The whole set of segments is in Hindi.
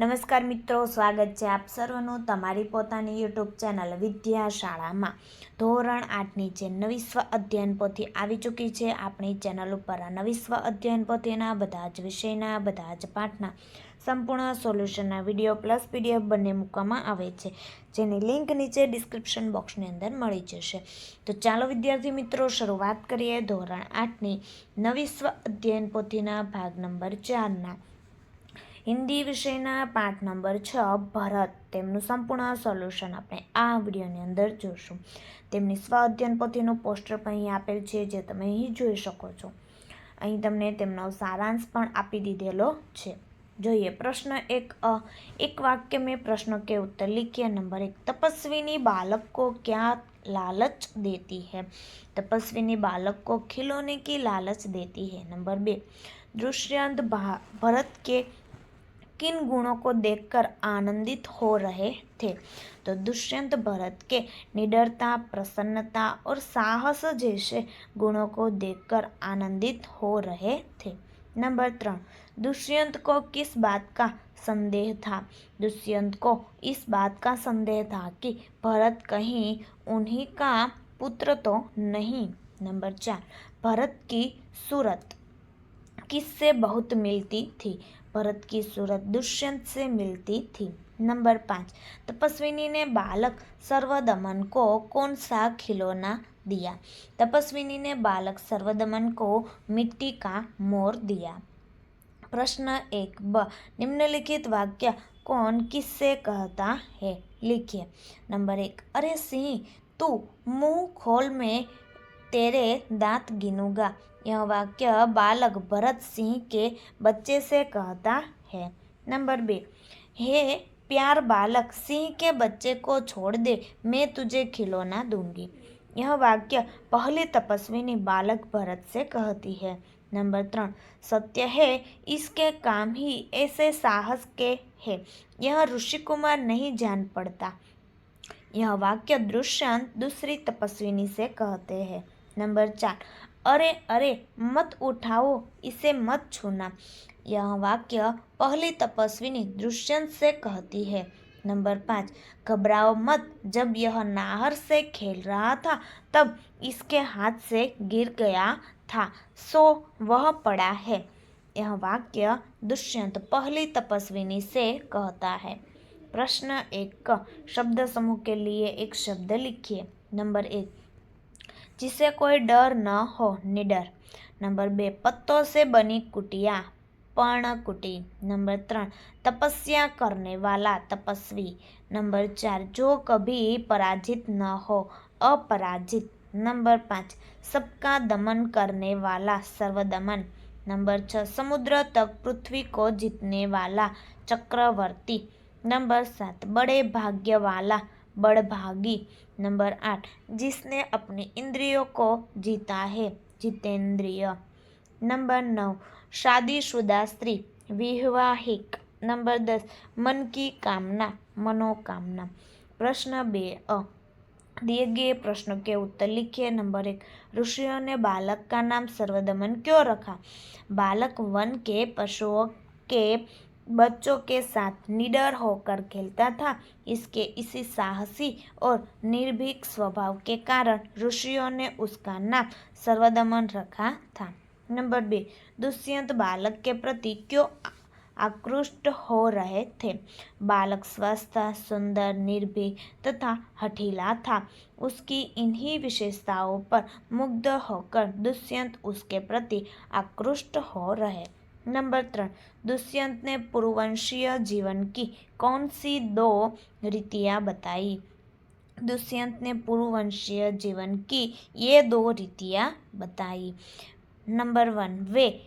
નમસ્કાર મિત્રો, સ્વાગત છે આપ સર્વનું તમારી પોતાની યુટ્યુબ ચેનલ વિદ્યાશાળામાં. ધોરણ આઠની જે નવી સ્વ અધ્યયન પોથી આવી ચૂકી છે, આપણી ચેનલ ઉપર આ નવી સ્વ અધ્યયન પોથીના બધા જ વિષયના, બધા જ પાઠના સંપૂર્ણ સોલ્યુશનના વીડિયો પ્લસ પીડીએફ બંને મૂકવામાં આવે છે, જેની લિંક નીચે ડિસ્ક્રિપ્શન બોક્સની અંદર મળી જશે. તો ચાલો વિદ્યાર્થી મિત્રો, શરૂઆત કરીએ ધોરણ આઠની નવી સ્વ અધ્યયન પોથીના ભાગ નંબર ચારના. હિન્દી વિષયના પાઠ નંબર છ ભરત તેમનું સંપૂર્ણ સોલ્યુશન આપણે આ વિડીયોની અંદર જોશું તેમની સ્વ અધ્યયન પોથીનું પોસ્ટર પણ અહીં આપેલ છે જે તમે અહીં જોઈ શકો છો અહીં તમને તેમનો સારાંશ પણ આપી દીધેલો છે જોઈએ પ્રશ્ન એક અ એક वाक्य में प्रश्न के उत्तर लिखिए नंबर एक तपस्विनी बालक को क्या लालच देती है तपस्विनी बालक को खिलौने की लालच देती है नंबर बे दुष्यंत भरत के किन गुणों को देखकर आनंदित हो रहे थे? तो दुष्यंत भरत के निडरता, प्रसन्नता और साहस जैसे गुणों को देखकर आनंदित हो रहे थे। नंबर त्रण दुष्यंत को किस बात का संदेह था? दुष्यंत को इस बात का संदेह था कि भरत कहीं उन्हीं का पुत्र तो नहीं। नंबर चार, भरत की सूरत किससे बहुत मिलती थी? भरत की सूरत दुष्यंत से मिलती थी नंबर पाँच तपस्विनी ने बालक सर्वदमन को कौन सा खिलौना दिया तपस्विनी ने बालक सर्वदमन को मिट्टी का मोर दिया प्रश्न एक ब निम्नलिखित वाक्य कौन किससे कहता है लिखिए नंबर एक अरे सिंह तू मुँह खोल में तेरे दांत गिनूँगा यह वाक्य बालक भरत सिंह के बच्चे से कहता है। नंबर बे, हे प्यार बालक, सिंह के बच्चे को छोड़ दे, मैं तुझे खिलौना दूँगी। यह वाक्य पहली तपस्विनी बालक भरत से कहती है। नंबर त्रण सत्य है, इसके काम ही ऐसे साहस के है, यह ऋषि कुमार नहीं जान पड़ता। यह वाक्य दृश्यंत दूसरी तपस्विनी से कहते हैं। नंबर चार अरे अरे, मत उठाओ, इसे मत छूना। यह वाक्य पहली तपस्विनी दुष्यंत से कहती है। नंबर पाँच, घबराओ मत। जब यह नाहर से खेल रहा था, तब इसके हाथ से गिर गया था, सो वह पड़ा है। यह वाक्य दुष्यंत पहली तपस्विनी से कहता है। प्रश्न एक, शब्द समूह के लिए एक शब्द लिखिए। नंबर एक जिसे कोई डर न हो, निडर। नंबर बे, पत्तों से बनी कुटिया पर्णकुटी नंबर त्रण, तपस्या करने वाला तपस्वी। नंबर चार, जो कभी पराजित न हो, अपराजित। नंबर पाँच, सबका दमन करने वाला सर्वदमन। नंबर छः, समुद्र तक पृथ्वी को जीतने वाला चक्रवर्ती। नंबर सात, बड़े भाग्य वाला बड़भागी, नंबर आठ, जिसने अपनी इंद्रियों को जीता है, जितेंद्रिय। नंबर नौ, शादीशुदा स्त्री, विवाहिक। नंबर दस, मन की कामना, मनोकामना। प्रश्न बे, अ, दिए गए प्रश्नों के उत्तर लिखिए। नंबर एक, ऋषियों ने बालक का नाम सर्वदमन क्यों रखा? बालक वन के, पशुओं के बच्चों के साथ निडर होकर खेलता था। इसके इसी साहसी और निर्भीक स्वभाव के कारण ऋषियों ने उसका नाम सर्वदमन रखा था। नंबर बी, दुष्यंत बालक के प्रति क्यों आकृष्ट हो रहे थे? बालक स्वस्थ, सुंदर, निर्भीक तथा हठीला था। उसकी इन्हीं विशेषताओं पर मुग्ध होकर दुष्यंत उसके प्रति आकृष्ट हो रहे नंबर त्रण दुष्यंत ने पूर्ववंशीय जीवन की कौन सी दो रीतियाँ बताई? दुष्यंत ने पूर्ववंशीय जीवन की ये दो रीतियाँ बताई। नंबर वन, वे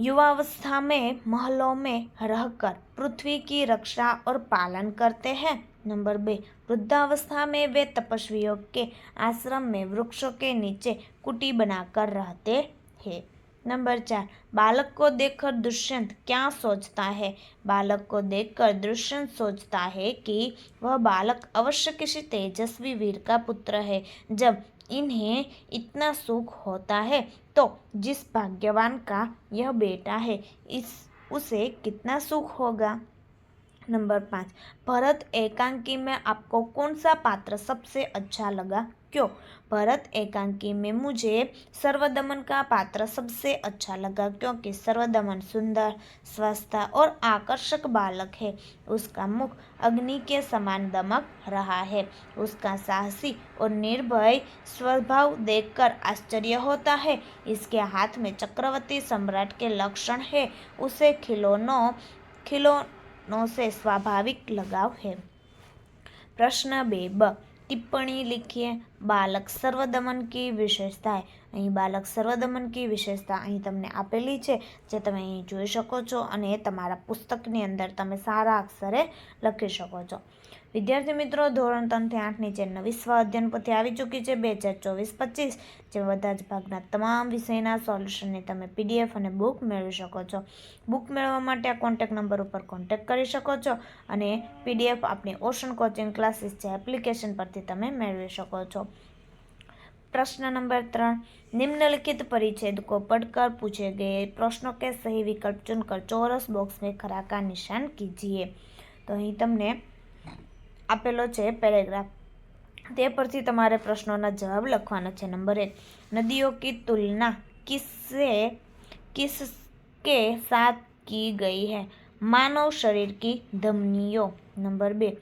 युवावस्था में महलों में रहकर पृथ्वी की रक्षा और पालन करते हैं। नंबर बे, वृद्धावस्था में वे तपस्वियों के आश्रम में वृक्षों के नीचे कुटी बनाकर रहते हैं। नंबर चार, बालक को देखकर दुष्यंत क्या सोचता है? बालक को देखकर दुष्यंत सोचता है कि वह बालक अवश्य किसी तेजस्वी वीर का पुत्र है। जब इन्हें इतना सुख होता है तो जिस भाग्यवान का यह बेटा है, इस, उसे कितना सुख होगा? नंबर पाँच, भरत एकांकी में आपको कौन सा पात्र सबसे अच्छा लगा? क्यों? भरत एकांकी में मुझे सर्वदमन का पात्र सबसे अच्छा लगा क्योंकि सर्वदमन सुंदर, स्वस्थ और आकर्षक बालक है। उसका मुख अग्नि के समान दमक रहा है। उसका साहसी और निर्भय स्वभाव देखकर आश्चर्य होता है। इसके हाथ में चक्रवर्ती सम्राट के लक्षण है। उसे खिलौनों खिलौ નો से स्वाभाविक लगाव है। प्रश्न बे ब टिप्पणी लिखिए बालक सर्वदमन की विशेषताएँ। અહીં બાલક સર્વદમન કી વિશેષતા અહીં તમને આપેલી છે, જે તમે અહીં જોઈ શકો છો અને તમારા પુસ્તકની અંદર તમે સારા અક્ષરે લખી શકો છો. વિદ્યાર્થી મિત્રો, ધોરણ ત્રણથી આઠની જે નવી સ્વ અધ્યયન પોથી આવી ચૂકી છે, બે હજાર ચોવીસ પચીસ, જે બધા જ ભાગના તમામ વિષયના સોલ્યુશનની તમે પીડીએફ અને બુક મેળવી શકો છો. બુક મેળવવા માટે આ કોન્ટેક નંબર ઉપર કોન્ટેક કરી શકો છો અને પીડીએફ આપણી ઓશન કોચિંગ ક્લાસીસ જે એપ્લિકેશન પરથી તમે મેળવી શકો છો. प्रश्न नंबर त्र निम्नलिखित परिच्छेद को पढ़कर पूछे गए प्रश्नों के सही विकल्प चुनकर चौरस बॉक्स में खरा का निशान कीजिए तो अँ तमने आपेलो पेरेग्राफ ते पर तेरे प्रश्नों जवाब लखवा है नंबर एक नदियों की तुलना किससे किस के साथ की गई है मानव शरीर की धमनियों नंबर बे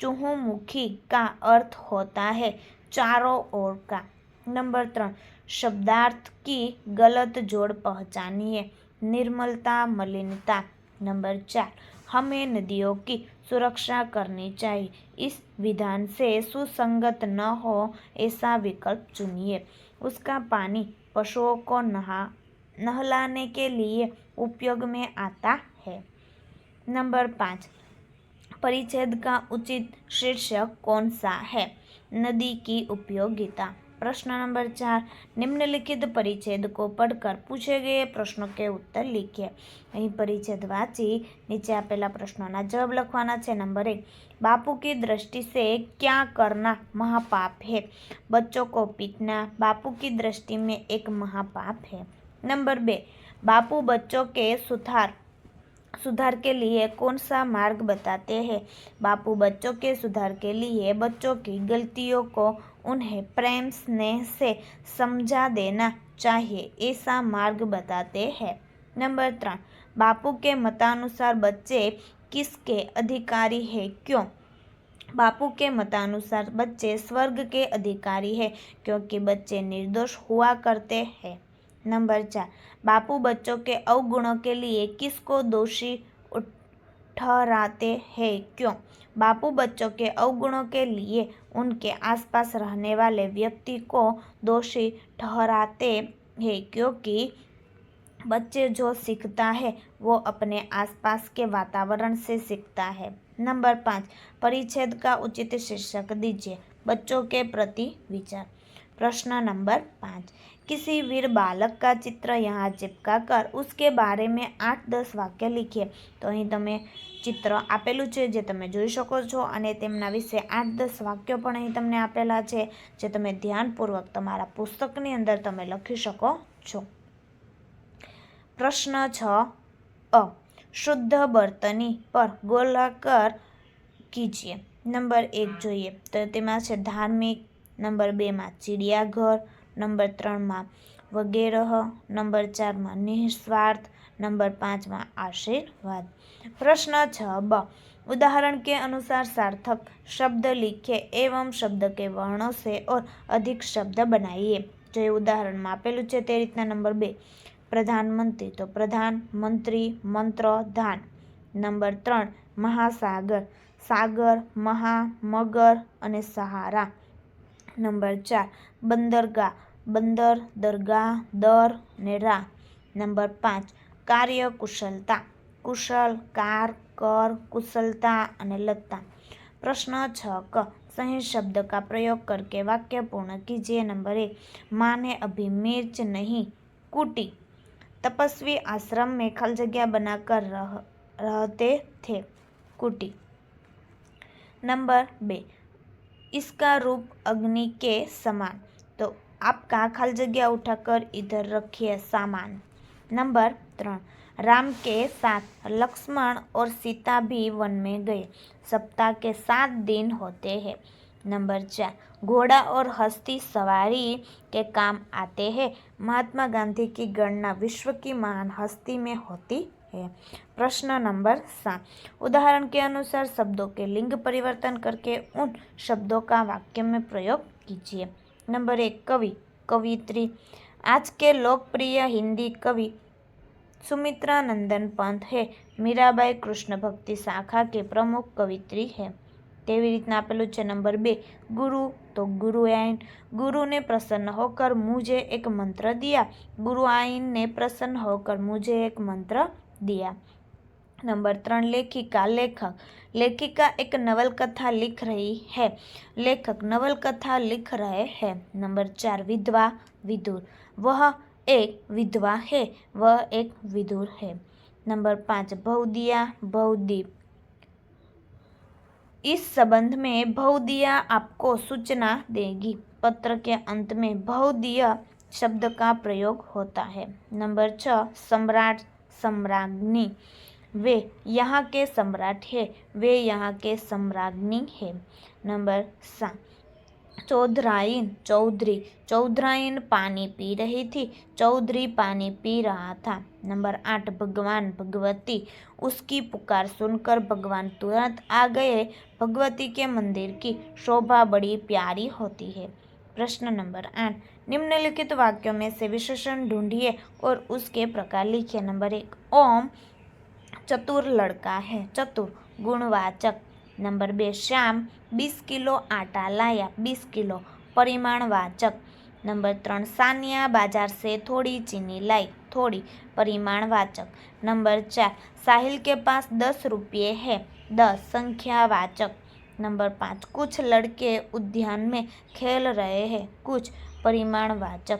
चूहमुखी का अर्थ होता है चारों ओर का नंबर त्रण शब्दार्थ की गलत जोड़ पहचानिए। निर्मलता, मलिनता। नंबर चार, हमें नदियों की सुरक्षा करनी चाहिए। इस विधान से सुसंगत न हो ऐसा विकल्प चुनिए। उसका पानी पशुओं को नहा, नहलाने के लिए उपयोग में आता है। नंबर पाँच, परिच्छेद का उचित शीर्षक कौन सा है? नदी की उपयोगिता। प्रश्न नंबर चार, निम्नलिखित परिच्छेद को पढ़कर पूछे गए प्रश्नों के उत्तर लिखिए। अं परिच्छेद वाची नीचे आप प्रश्नों जवाब લખવાના છે. નંબર એક બાપू की दृष्टि से क्या करना महापाप है बच्चों को पीटना बापू की दृष्टि में एक महापाप है नंबर बे बापू बच्चों के सुधार सुधार के लिए कौन सा मार्ग बताते हैं बापू बच्चों के सुधार के लिए बच्चों की गलतियों को उन्हें प्रेम, स्नेह से समझा देना चाहिए, ऐसा मार्ग बताते हैं। नंबर तीन, बापू के मतानुसार बच्चे किसके अधिकारी है? क्यों? बापू के मतानुसार बच्चे स्वर्ग के अधिकारी है, क्योंकि बच्चे निर्दोष हुआ करते हैं। नंबर चार, बापू बच्चों के अवगुणों के लिए किसको दोषी ठहराते हैं? क्यों? बापू बच्चों के अवगुणों के लिए उनके आसपास रहने वाले व्यक्ति को दोषी ठहराते हैं, क्योंकि बच्चे जो सीखता है, वो अपने आसपास के वातावरण से सीखता है। नंबर पाँच, परिच्छेद का उचित शीर्षक दीजिए। बच्चों के प्रति विचार। प्रश्न नंबर पाँच किसी वीर बालक का चित्र यहाँ चिपका कर उसके बारे में आठ दस वाक्य लिखिए તો અહીં તમે ચિત્ર આપેલું છે જે તમે જોઈ શકો છો અને તેમના વિશે આઠ દસ વાક્યો પણ અહીં તમને આપેલા છે જે તમે ધ્યાનપૂર્વક તમારા પુસ્તકની અંદર તમે લખી શકો છો પ્રશ્ન છ અ શુદ્ધ બર્તની પર ગોલાકાર કીજીએ નંબર એક જોઈએ તો તેમાં છે ધાર્મિક નંબર બેમાં ચિડિયાઘર નંબર ત્રણમાં વગેરે નંબર ચારમાં નિસ્વાર્થ नंबर पाँचवा आशीर्वाद प्रश्न छ ब उदाहरण के अनुसार सार्थक शब्द लिखे एवं शब्द के वर्णों से और अधिक शब्द बनाइए जो उदाहरण में आपेलू है ते रीतना नंबर बे प्रधानमंत्री तो प्रधान मंत्री मंत्र धान नंबर त्रण महासागर सागर महा मगर अने सहारा नंबर चार बंदरगाह બંદર દરગાહ દર ને રા નંબર પાંચ કાર્યકુશલતા કુશલ કાર कर कुशलता અને લતા प्रश्न छ क सही शब्द का प्रयोग करके वाक्य पूर्ण कीजिए नंबर एक माँ ने अभी मिर्च नहीं कूटी तपस्वी आश्रम में खल जगह बनाकर रह रहते थे कूटी नंबर बे इसका रूप अग्नि के समान आप कहाँ खाली जगह उठाकर इधर रखिए सामान? नंबर त्रण राम के साथ लक्ष्मण और सीता भी वन में गए। सप्ताह के सात दिन होते हैं। नंबर चार, घोड़ा और हस्ती सवारी के काम आते हैं। महात्मा गांधी की गणना विश्व की महान हस्ती में होती है। प्रश्न नंबर सात, उदाहरण के अनुसार शब्दों के लिंग परिवर्तन करके उन शब्दों का वाक्य में प्रयोग कीजिए। नंबर एक कवि कवित्री आज के लोकप्रिय हिंदी कवि सुमित्रा नंदन पंत है મીરાબાઈ કૃષ્ણ ભક્તિ શાખા કે પ્રમુખ કવિત્રી है તેવી રીતના આપેલું છે નંબર બે गुरु तो गुरु आइन गुरु ने प्रसन्न होकर मुझे एक मंत्र दिया गुरु आइन ने प्रसन्न होकर मुझे एक मंत्र दिया नंबर त्र लेखिका। लेखक। लेखिका एक नवलकथा लिख रही है। लेखक नवलकथा लिख रहे हैं। नंबर चार, विधवा। विदुर। वह एक विधवा है। वह एक विदुर है। नंबर पाँच भवदिया भवदीप इस संबंध में भवदिया आपको सूचना देगी। पत्र के अंत में भवदिया शब्द का प्रयोग होता है। नंबर छ, सम्राट सम्राग्नि वे यहाँ के सम्राट है, वे यहाँ के सम्राज्ञी है। नंबर सात चौधराइन, चौधरी, चौधराइन पानी पी रही थी, चौधरी पानी पी रहा था। नंबर आठ, भगवान, भगवती, उसकी पुकार सुनकर भगवान तुरंत आ गए। भगवती के मंदिर की शोभा बड़ी प्यारी होती है। प्रश्न नंबर आठ, निम्नलिखित वाक्यों में से विशेषण ढूंढिए और उसके प्रकार लिखिए। नंबर एक, ओम चतुर लड़का है चतुर गुणवाचक नंबर बे श्याम बीस किलो आटा लाया बीस किलो परिमाणवाचक नंबर ત્રણ सानिया बाजार से थोड़ी चीनी लाई थोड़ी परिमाणवाचक नंबर चार साहिल के पास दस रुपये है दस संख्यावाचक नंबर पाँच कुछ लड़के उद्यान में खेल रहे हैं कुछ પરિમાણવાચક